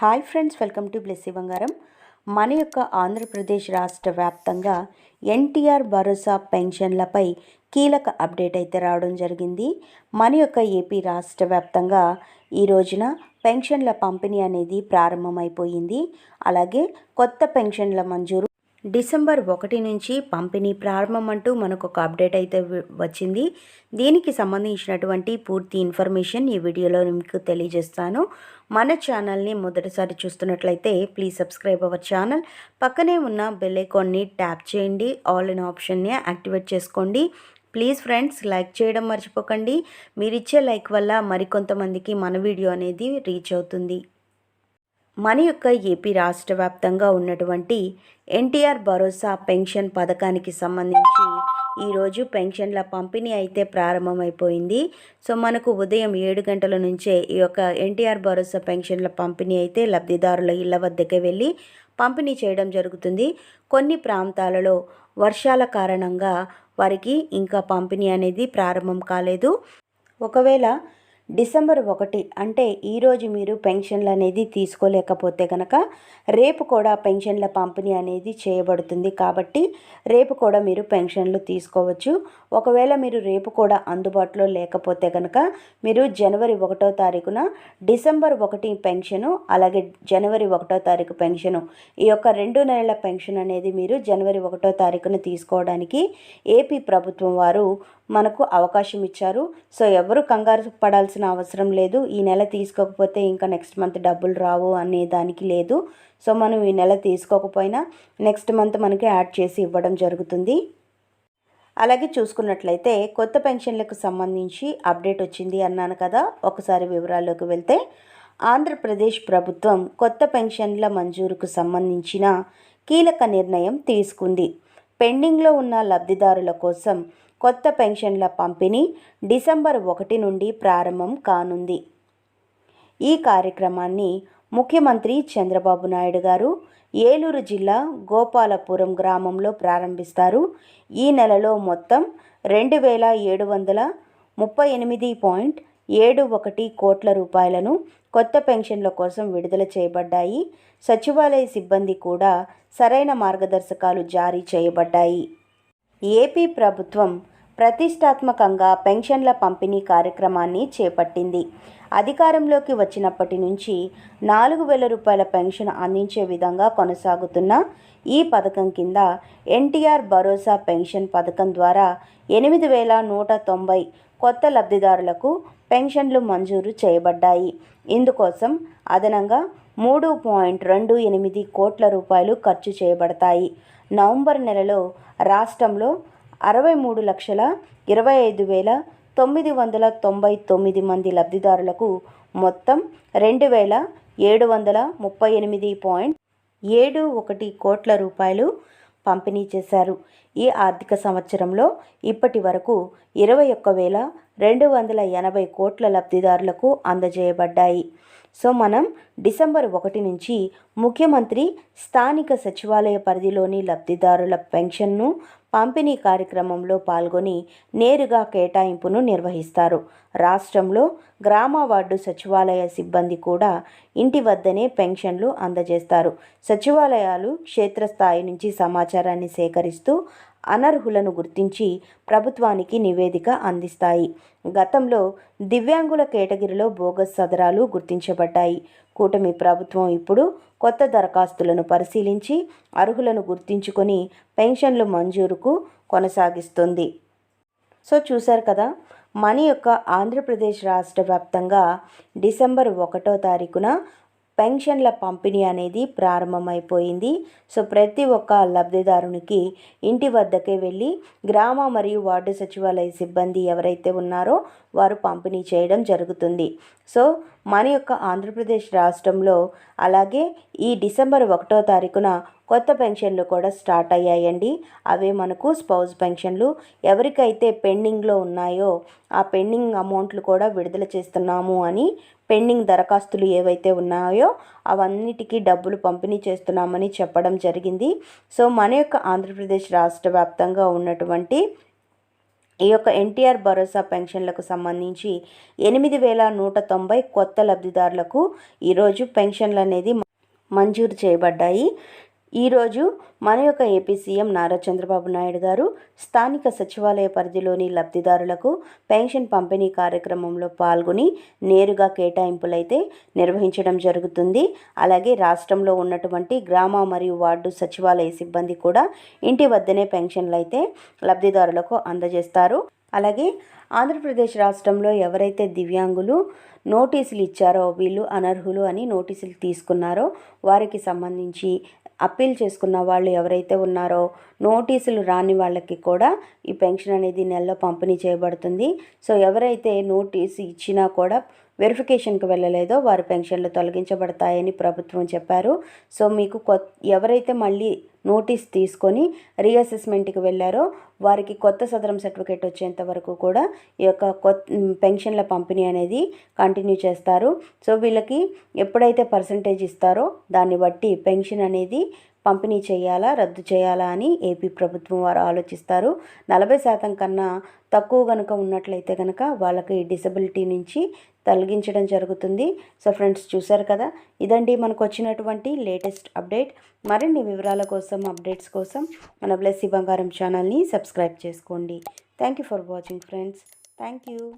Hi friends welcome to Blessy Bangaram. మన యొక్క ఆంధ్రప్రదేశ్ రాష్ట్ర వ్యాప్తంగా ఎన్టీఆర్ భరోసా పెన్షన్లపై కీలక అప్డేట్ అయితే రావడం జరిగింది. మన యొక్క ఏపీ రాష్ట్ర వ్యాప్తంగా ఈ రోజున పెన్షన్ల పంపిణీ అనేది ప్రారంభమైపోయింది. అలాగే కొత్త పెన్షన్ల మంజూరు డిసెంబర్ ఒకటి నుంచి పంపిణీ ప్రారంభం అంటూ మనకు ఒక అప్డేట్ అయితే వచ్చింది. దీనికి సంబంధించినటువంటి పూర్తి ఇన్ఫర్మేషన్ ఈ వీడియోలో మీకు తెలియజేస్తాను. మన ఛానల్ని మొదటిసారి చూస్తున్నట్లయితే ప్లీజ్ సబ్స్క్రైబ్ అవర్ ఛానల్ పక్కనే ఉన్న బెల్ ఐకాన్ని ట్యాప్ చేయండి. ఆల్ ఇన్ ఆప్షన్ని యాక్టివేట్ చేసుకోండి. ప్లీజ్ ఫ్రెండ్స్ లైక్ చేయడం మర్చిపోకండి. మీరు ఇచ్చే లైక్ వల్ల మరికొంతమందికి మన వీడియో అనేది రీచ్ అవుతుంది. మన యొక్క ఏపీ రాష్ట్ర వ్యాప్తంగా ఉన్నటువంటి ఎన్టీఆర్ భరోసా పెన్షన్ పథకానికి సంబంధించి ఈరోజు పెన్షన్ల పంపిణీ అయితే ప్రారంభమైపోయింది. సో మనకు ఉదయం ఏడు గంటల నుంచే ఈ యొక్క ఎన్టీఆర్ భరోసా పెన్షన్ల పంపిణీ అయితే లబ్ధిదారుల ఇళ్ళ వద్దకే వెళ్ళి పంపిణీ చేయడం జరుగుతుంది. కొన్ని ప్రాంతాలలో వర్షాల కారణంగా వారికి ఇంకా పంపిణీ అనేది ప్రారంభం కాలేదు. ఒకవేళ డిసెంబర్ ఒకటి అంటే ఈరోజు మీరు పెన్షన్లు అనేది తీసుకోలేకపోతే కనుక రేపు కూడా పెన్షన్ల పంపిణీ అనేది చేయబడుతుంది కాబట్టి రేపు కూడా మీరు పెన్షన్లు తీసుకోవచ్చు. ఒకవేళ మీరు రేపు కూడా అందుబాటులో లేకపోతే కనుక మీరు జనవరి ఒకటో తారీఖున డిసెంబర్ ఒకటి పెన్షను అలాగే జనవరి ఒకటో తారీఖు పెన్షను ఈ యొక్క రెండు నెలల పెన్షన్ అనేది మీరు జనవరి ఒకటో తారీఖున తీసుకోవడానికి ఏపీ ప్రభుత్వం వారు మనకు అవకాశం ఇచ్చారు. సో ఎవరు కంగారు పడాల్సిన అవసరం లేదు. ఈ నెల తీసుకోకపోతే ఇంకా నెక్స్ట్ మంత్ డబ్బులు రావు అనే దానికి లేదు. సో మనం ఈ నెల తీసుకోకపోయినా నెక్స్ట్ మంత్ మనకి యాడ్ చేసి ఇవ్వడం జరుగుతుంది. అలాగే చూసుకున్నట్లయితే కొత్త పెన్షన్లకు సంబంధించి అప్డేట్ వచ్చింది అన్నాను కదా. ఒకసారి వివరాల్లోకి వెళ్తే ఆంధ్రప్రదేశ్ ప్రభుత్వం కొత్త పెన్షన్ల మంజూరుకు సంబంధించిన కీలక నిర్ణయం తీసుకుంది. పెండింగ్లో ఉన్న లబ్ధిదారుల కోసం కొత్త పెన్షన్ల పంపిణీ డిసెంబర్ ఒకటి నుండి ప్రారంభం కానుంది. ఈ కార్యక్రమాన్ని ముఖ్యమంత్రి చంద్రబాబు నాయుడు గారు ఏలూరు జిల్లా గోపాలపురం గ్రామంలో ప్రారంభిస్తారు. ఈ నెలలో మొత్తం రెండు వేల ఏడు వందల ముప్పై ఎనిమిది పాయింట్ ఏడు ఒకటి కోట్ల రూపాయలను కొత్త పెన్షన్ల కోసం విడుదల చేయబడ్డాయి. సచివాలయ సిబ్బంది కూడా సరైన మార్గదర్శకాలు జారీ చేయబడ్డాయి. ఏపీ ప్రభుత్వం ప్రతిష్టాత్మకంగా పెన్షన్ల పంపిణీ కార్యక్రమాన్ని చేపట్టింది. అధికారంలోకి వచ్చినప్పటి నుంచి నాలుగు వేల రూపాయల పెన్షన్ అందించే విధంగా కొనసాగుతున్న ఈ పథకం కింద ఎన్టీఆర్ భరోసా పెన్షన్ పథకం ద్వారా ఎనిమిది వేల నూట తొంభై కొత్త లబ్ధిదారులకు పెన్షన్లు మంజూరు చేయబడ్డాయి. ఇందుకోసం అదనంగా మూడు పాయింట్ రెండు ఎనిమిది కోట్ల రూపాయలు ఖర్చు చేయబడతాయి. నవంబర్ నెలలో రాష్ట్రంలో అరవై మూడు లక్షల ఇరవై ఐదు వేల తొమ్మిది వందల తొంభై తొమ్మిది మంది లబ్ధిదారులకు మొత్తం రెండు వేల ఏడు వందల ముప్పై ఎనిమిది పాయింట్ ఏడు ఒకటి కోట్ల రూపాయలు పంపిణీ చేశారు. ఈ ఆర్థిక సంవత్సరంలో ఇప్పటి వరకు ఇరవై ఒక్క వేల రెండు వందల ఎనభై కోట్ల లబ్ధిదారులకు అందజేయబడ్డాయి. సో మనం డిసెంబర్ ఒకటి నుంచి ముఖ్యమంత్రి స్థానిక సచివాలయ పరిధిలోని లబ్ధిదారుల పెన్షన్ను పంపిణీ కార్యక్రమంలో పాల్గొని నేరుగా కేటాయింపును నిర్వహిస్తారు. రాష్ట్రంలో గ్రామ వార్డు సచివాలయ సిబ్బంది కూడా ఇంటి వద్దనే పెన్షన్లు అందజేస్తారు. సచివాలయాలు క్షేత్రస్థాయి నుంచి సమాచారాన్ని సేకరిస్తూ అనర్హులను గుర్తించి ప్రభుత్వానికి నివేదిక అందిస్తాయి. గతంలో దివ్యాంగుల కేటగిరీలో బోగస్ సదరాలు గుర్తించబడ్డాయి. కూటమి ప్రభుత్వం ఇప్పుడు కొత్త దరఖాస్తులను పరిశీలించి అర్హులను గుర్తించుకొని పెన్షన్లు మంజూరుకు కొనసాగిస్తుంది. సో చూశారు కదా మన యొక్క ఆంధ్రప్రదేశ్ రాష్ట్ర వ్యాప్తంగా డిసెంబర్ ఒకటో తారీఖున పెన్షన్ల పంపిణీ అనేది ప్రారంభమైపోయింది. సో ప్రతి ఒక్క లబ్ధిదారునికి ఇంటి వద్దకే వెళ్ళి గ్రామ మరియు వార్డు సచివాలయ సిబ్బంది ఎవరైతే ఉన్నారో వారు పంపిణీ చేయడం జరుగుతుంది. సో మన యొక్క ఆంధ్రప్రదేశ్ రాష్ట్రంలో అలాగే ఈ డిసెంబర్ ఒకటో తారీఖున కొత్త పెన్షన్లు కూడా స్టార్ట్ అయ్యాయండి. అవే మనకు స్పౌజ్ పెన్షన్లు. ఎవరికైతే పెండింగ్లో ఉన్నాయో ఆ పెండింగ్ అమౌంట్లు కూడా విడుదల చేస్తున్నాము అని పెండింగ్ దరఖాస్తులు ఏవైతే ఉన్నాయో అవన్నిటికీ డబ్బులు పంపిణీ చేస్తున్నామని చెప్పడం జరిగింది. సో మన యొక్క ఆంధ్రప్రదేశ్ రాష్ట్ర వ్యాప్తంగా ఉన్నటువంటి ఈ యొక్క ఎన్టీఆర్ భరోసా పెన్షన్లకు సంబంధించి ఎనిమిది వేల నూట తొంభై కొత్త లబ్ధిదారులకు ఈరోజు పెన్షన్లు అనేది మంజూరు చేయబడ్డాయి. ఈరోజు మన యొక్క ఏపీ సీఎం నారా చంద్రబాబు నాయుడు గారు స్థానిక సచివాలయ పరిధిలోని లబ్ధిదారులకు పెన్షన్ పంపిణీ కార్యక్రమంలో పాల్గొని నేరుగా కేటాయింపులైతే నిర్వహించడం జరుగుతుంది. అలాగే రాష్ట్రంలో ఉన్నటువంటి గ్రామ మరియు వార్డు సచివాలయ సిబ్బంది కూడా ఇంటి వద్దనే పెన్షన్లు అయితే లబ్ధిదారులకు అందజేస్తారు. అలాగే ఆంధ్రప్రదేశ్ రాష్ట్రంలో ఎవరైతే దివ్యాంగులు నోటీసులు ఇచ్చారో వీళ్ళు అనర్హులు అని నోటీసులు తీసుకున్నారో వారికి సంబంధించి అప్పీల్ చేసుకున్న వాళ్ళు ఎవరైతే ఉన్నారో నోటీసులు రాని వాళ్ళకి కూడా ఈ పెన్షన్ అనేది నెలలో పంపిణీ చేయబడుతుంది. సో ఎవరైతే నోటీస్ ఇచ్చినా కూడా వెరిఫికేషన్కి వెళ్ళలేదో వారి పెన్షన్లు తొలగించబడతాయని ప్రభుత్వం చెప్పారు. సో మీకు కొత్త ఎవరైతే మళ్ళీ నోటీస్ తీసుకొని రీఅసెస్మెంట్కి వెళ్ళారో వారికి కొత్త సదరం సర్టిఫికేట్ వచ్చేంత వరకు కూడా ఈ యొక్క కొత్త పెన్షన్ల పంపిణీ అనేది కంటిన్యూ చేస్తారు. సో వీళ్ళకి ఎప్పుడైతే పర్సంటేజ్ ఇస్తారో దాన్ని బట్టి పెన్షన్ అనేది పంపిణీ చేయాలా రద్దు చేయాలా అని ఏపీ ప్రభుత్వం వారు ఆలోచిస్తారు. నలభై శాతం కన్నా తక్కువ కనుక ఉన్నట్లయితే కనుక వాళ్ళకి డిసబిలిటీ నుంచి తొలగించడం జరుగుతుంది. సో ఫ్రెండ్స్ చూసారు కదా? ఇదండి మనకు వచ్చినటువంటి లేటెస్ట్ అప్డేట్. మరిన్ని వివరాల కోసం అప్డేట్స్ కోసం మన బ్లెస్సీ బంగారం ఛానల్ని సబ్స్క్రైబ్ చేసుకోండి. Thank you for watching friends. Thank you.